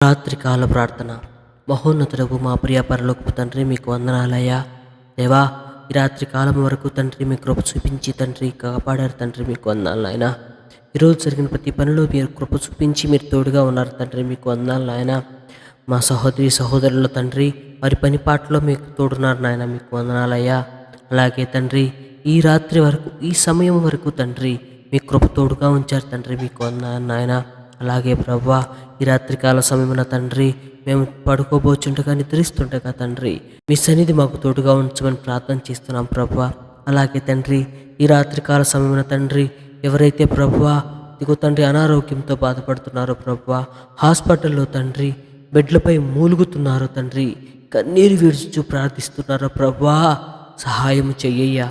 రాత్రికాల ప్రార్థన. మహోన్నతుడకు మా ప్రియ పరలోకపు తండ్రి మీకు వందనాలయ్యా. దేవా ఈ రాత్రి కాలం వరకు తండ్రి మీ కృప చూపించి తండ్రి కాపాడారు తండ్రి మీకు వందాలు నాయన. ఈరోజు జరిగిన ప్రతి పనిలో మీరు కృప చూపించి మీరు తోడుగా ఉన్నారు తండ్రి మీకు వందాలు నాయన. మా సహోదరి సహోదరుల తండ్రి వారి పని పాటలో మీకు తోడున్నారు నాయన మీకు వందనాలయ్యా. అలాగే తండ్రి ఈ రాత్రి వరకు ఈ సమయం వరకు తండ్రి మీ కృప తోడుగా ఉంచారు తండ్రి మీకు వందాలు నాయన. అలాగే ప్రభా ఈ రాత్రికాల సమయంలో తండ్రి మేము పడుకోబోచుండగా నిద్రిస్తుండగా తండ్రి మీ సన్నిధి మాకు తోడుగా ఉంచమని ప్రార్థన చేస్తున్నాం ప్రభా. అలాగే తండ్రి ఈ రాత్రికాల సమయంలో తండ్రి ఎవరైతే ప్రభా ఇదిగో తండ్రి అనారోగ్యంతో బాధపడుతున్నారో ప్రభా హాస్పిటల్లో తండ్రి బెడ్లపై మూలుగుతున్నారో తండ్రి కన్నీరు విడుచు ప్రార్థిస్తున్నారో ప్రభా సహాయం చెయ్యయ్యా.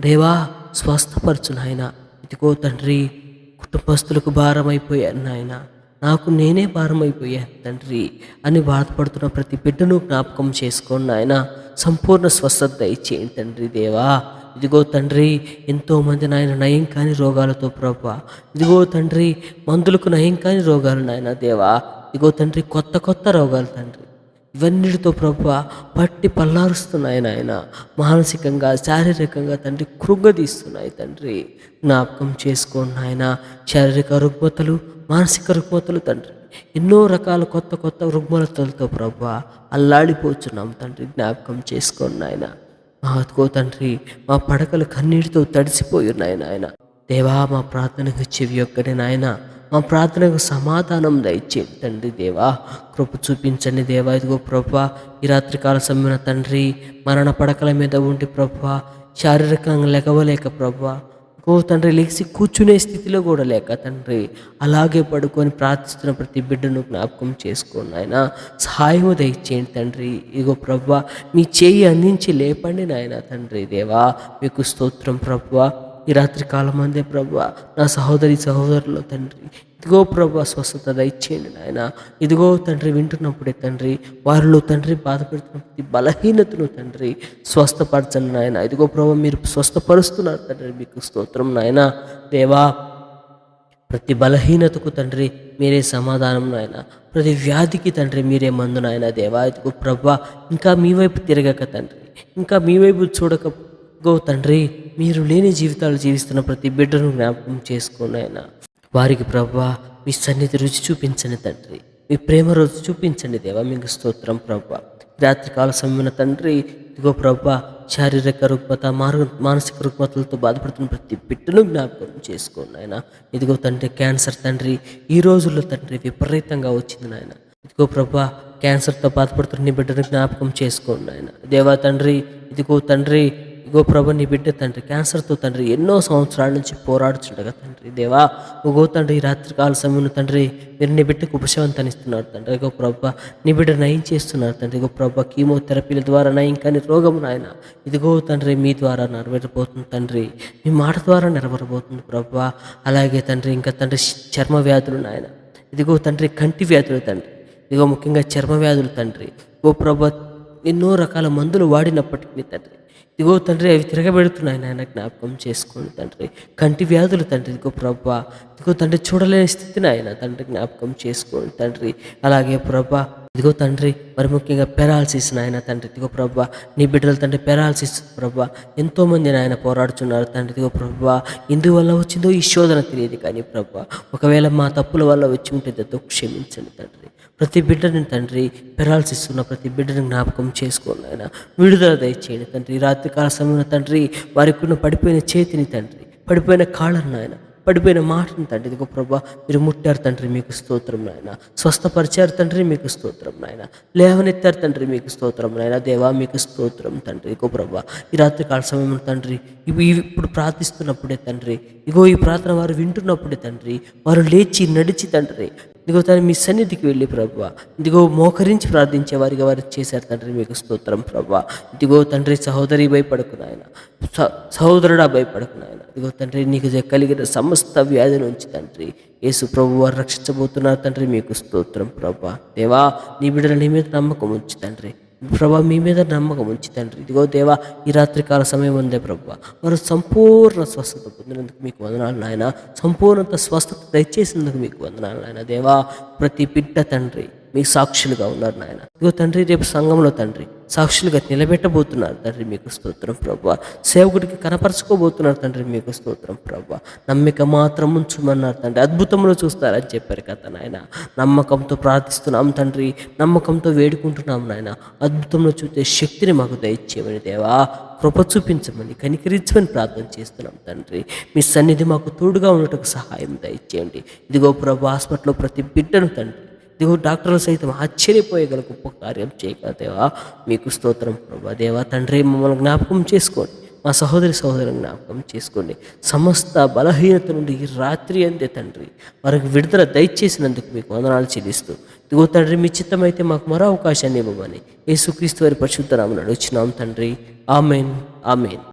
దేవా స్వస్థపరచునాయన ఇదిగో తండ్రి కుటుంబస్తులకు భారమైపోయాను నాయన. నాకు నేనే భారమైపోయాను తండ్రి అని బాధపడుతున్న ప్రతి బిడ్డను జ్ఞాపకం చేసుకోండి నాయన. సంపూర్ణ స్వస్థత దయచేయండి తండ్రి దేవా. ఇదిగో తండ్రి ఎంతోమంది నాయన నయం కాని రోగాలతో ప్రభా. ఇదిగో తండ్రి మందులకు నయం కాని రోగాలు నాయన దేవా. ఇదిగో తండ్రి కొత్త కొత్త రోగాలు తండ్రి. ఇవన్నిటితో ప్రభు పట్టి పల్లారుస్తున్నాయి నాయన. మానసికంగా శారీరకంగా తండ్రి కృంగదీస్తున్నాయి తండ్రి. జ్ఞాపకం చేసుకోండి నాయన. శారీరక రుగ్మతలు మానసిక రుగ్మతలు తండ్రి. ఎన్నో రకాల కొత్త కొత్త రుగ్మతలతో ప్రభు అల్లాడిపోతున్నాం తండ్రి. జ్ఞాపకం చేసుకోండి నాయన. మా అతుకో తండ్రి మా పడకలు కన్నీటితో తడిసిపోయి ఉన్నాయి నాయన. దేవా మా ప్రార్థనకు చెవి ఒక్కడే నాయన. మా ప్రార్థనకు సమాధానం దయచేయండి తండ్రి దేవా. కృప చూపించండి దేవా. ఇదిగో ప్రభా ఈ రాత్రికాల సమయంలో తండ్రి మరణ పడకల మీద ఉండి ప్రభా శారీరకంగా లెగవలేక ప్రభా ఓ తండ్రి లేచి కూర్చునే స్థితిలో కూడా లేక తండ్రి అలాగే పడుకొని ప్రార్థిస్తున్న ప్రతి బిడ్డను జ్ఞాపకం చేసుకోండి ఆయన సహాయం దయచేయండి తండ్రి. ఇగో ప్రభా మీ చేయి అందించి లేపండి నాయన తండ్రి దేవా. మీకు స్తోత్రం ప్రభా. ఈ రాత్రి కాలం అందే ప్రభు నా సహోదరి సహోదరులు తండ్రి ఇదిగో ప్రభు స్వస్థత దయచేయండి నాయన. ఇదిగో తండ్రి వింటున్నప్పుడే తండ్రి వారిలో తండ్రి బాధపెడుతున్న ప్రతి బలహీనతను తండ్రి స్వస్థపరచండి నాయన. ఇదిగో ప్రభు మీరు స్వస్థపరుస్తున్నారు తండ్రి మీకు స్తోత్రం నాయన. దేవా ప్రతి బలహీనతకు తండ్రి మీరే సమాధానం నాయన. ప్రతి వ్యాధికి తండ్రి మీరే మందు నాయన దేవా. ఇదిగో ప్రభా ఇంకా మీ వైపు తిరగక తండ్రి ఇంకా మీ వైపు చూడక గో తండ్రి మీరు లేని జీవితాలు జీవిస్తున్న ప్రతి బిడ్డను జ్ఞాపకం చేసుకోండి ఆయన. వారికి ప్రభా మీ సన్నిధి రుచి చూపించండి తండ్రి. మీ ప్రేమ రుచి చూపించండి దేవా మీకు స్తోత్రం ప్రభా. రాత్రికాల సమయమైన తండ్రి ఇదిగో ప్రభా శారీరక రుగ్మత మారు మానసిక రుగ్మతలతో బాధపడుతున్న ప్రతి బిడ్డను జ్ఞాపకం చేసుకోండి ఆయన. ఇదిగో తండ్రి క్యాన్సర్ తండ్రి ఈ రోజుల్లో తండ్రి విపరీతంగా వచ్చింది నాయన. ఇదిగో ప్రభా క్యాన్సర్తో బాధపడుతున్న బిడ్డను జ్ఞాపకం చేసుకోండి ఆయన. దేవా తండ్రి ఇదిగో తండ్రి ఇగో ప్రభు నీ బిడ్డ తండ్రి క్యాన్సర్తో తండ్రి ఎన్నో సంవత్సరాల నుంచి పోరాడుచుండగా తండ్రి. దేవా ఇగో తండ్రి ఈ రాత్రికాల సమయంలో తండ్రి మీరు నీ బిడ్డకు ఉపశమంతాన్ని ఇస్తున్నారు తండ్రి. ఇగో ప్రభ నీ బిడ్డ నయం చేస్తున్నారు తండ్రి. ఇగో ప్రభ కీమోథెరపీల ద్వారా నయం కానీ రోగం నాయన ఇదిగో తండ్రి మీ ద్వారా నెరవేరబోతుంది తండ్రి. మీ మాట ద్వారా నెరవేరబోతుంది ప్రభ. అలాగే తండ్రి ఇంకా తండ్రి చర్మ వ్యాధులు నాయన ఇదిగో తండ్రి కంటి వ్యాధులు తండ్రి. ఇదిగో ముఖ్యంగా చర్మ వ్యాధులు తండ్రి. ఓ ప్రభ ఎన్నో రకాల మందులు వాడినప్పటికీ తండ్రి. ఇదిగో తండ్రి అవి తిరగబెడుతున్నాయి నాయన జ్ఞాపకం చేసుకోండి తండ్రి. కంటి వ్యాధులు తండ్రి ఇదిగో ప్రభా. ఇదిగో తండ్రి చూడలేని స్థితిని ఆయన తండ్రి జ్ఞాపకం చేసుకోండి తండ్రి. అలాగే ప్రభా ఇదిగో తండ్రి మరి ముఖ్యంగా పెరాలసిస్ నాయన తండ్రి. ఇదిగో ప్రభా నీ బిడ్డల తండ్రి పెరాలసిస్ ప్రభా. ఎంతోమంది నాయన పోరాడుతున్నారు తండ్రి. ఇదిగో ప్రభా ఎందువల్ల వచ్చిందో ఈ శోధన తెలియదు కానీ ప్రభా. ఒకవేళ మా తప్పుల వల్ల వచ్చి ఉంటే దాంతో క్షమించండి తండ్రి. ప్రతి బిడ్డని తండ్రి పెరాల్సిస్ ఉన్న ప్రతి బిడ్డని జ్ఞాపకం చేసుకోండి ఆయన విడుదల దయచేయండి తండ్రి. రాత్రికాల సమయంలో తండ్రి వారికి ఉన్న పడిపోయిన చేతిని తండ్రి పడిపోయిన కాళ్ళను నాయన పడిపోయిన మాటను తండ్రి ఇదిగో ప్రభా మీరు ముట్టారు తండ్రి మీకు స్తోత్రం నాయన. స్వస్థపరిచారు తండ్రి మీకు స్తోత్రం నాయన. లేవనెత్తారు తండ్రి మీకు స్తోత్రం నాయన. దేవా మీకు స్తోత్రం తండ్రి ఇగో ప్రభా. ఈ రాత్రి కాల సమయం తండ్రి ఇవి ఇప్పుడు ప్రార్థిస్తున్నప్పుడే తండ్రి ఇగో ఈ ప్రార్థన వారు వింటున్నప్పుడే తండ్రి వారు లేచి నడిచి తండ్రి ఇదిగో తను మీ సన్నిధికి వెళ్ళి ప్రభు. ఇదిగో మోకరించి ప్రార్థించే వారికి వారు చేశారు తండ్రి మీకు స్తోత్రం ప్రభు. ఇదిగో తండ్రి సహోదరి భయపడకు నాయన సహోదరుడా భయపడకు నాయన ఇదిగో తండ్రి నీకు కలిగిన సమస్త వ్యాధి నుంచి తండ్రి. యేసు ప్రభు వారు రక్షించబోతున్నారు తండ్రి మీకు స్తోత్రం ప్రభా. దేవా నీ బిడ్డల నీ మీద నమ్మకం ఉంచి తండ్రి. ప్రభా మీ మీద నమ్మకం ఉంచి తండ్రి. ఇదిగో దేవా ఈ రాత్రికాల సమయం ఉందే ప్రభా. వారు సంపూర్ణ స్వస్థత పొందినందుకు మీకు వందనాలు నాయన. సంపూర్ణత స్వస్థత దయచేసినందుకు మీకు వందనాలు నాయన. దేవా ప్రతి బిడ్డ తండ్రి మీ సాక్షులుగా ఉన్నారు నాయన. ఇదిగో తండ్రి రేపు సంఘంలో తండ్రి. సాక్షులుగా నిలబెట్టబోతున్నారు తండ్రి మీకు స్తోత్రం ప్రభా. సేవకుడికి కనపరచుకోబోతున్నారు తండ్రి మీకు స్తోత్రం ప్రభా. నమ్మిక మాత్రం ఉంచుమన్నారు తండ్రి. అద్భుతంలో చూస్తారని చెప్పారు కదా నాయన. నమ్మకంతో ప్రార్థిస్తున్నాం తండ్రి. నమ్మకంతో వేడుకుంటున్నాం నాయన. అద్భుతంలో చూసే శక్తిని మాకు దయచేయమని దేవా. కృప చూపించమని కనికరించమని ప్రార్థన చేస్తున్నాం తండ్రి. మీ సన్నిధి మాకు తోడుగా ఉండటకు సహాయం దయచేయండి. ఇదిగో ప్రభు హాస్పిటల్లో ప్రతి బిడ్డను తండ్రి ఇదిగో డాక్టర్లు సైతం ఆశ్చర్యపోయగల గొప్ప కార్యం చేయగల దేవా మీకు స్తోత్రం ప్రభా. దేవా తండ్రి మమ్మల్ని జ్ఞాపకం చేసుకోండి. మా సహోదరి సహోదరుని జ్ఞాపకం చేసుకోండి. సమస్త బలహీనత నుండి ఈ రాత్రి అందే తండ్రి వారికి విడుదల దయచేసినందుకు మీకు వందనాలు చెల్లిస్తూ ఇదిగో తండ్రి మీ చిత్తమైతే మాకు మరో అవకాశాన్ని ఇవ్వమని యేసుక్రీస్తు వారి పరిశుద్ధరామని అడుగుచున్నాం తండ్రి. Amen amen.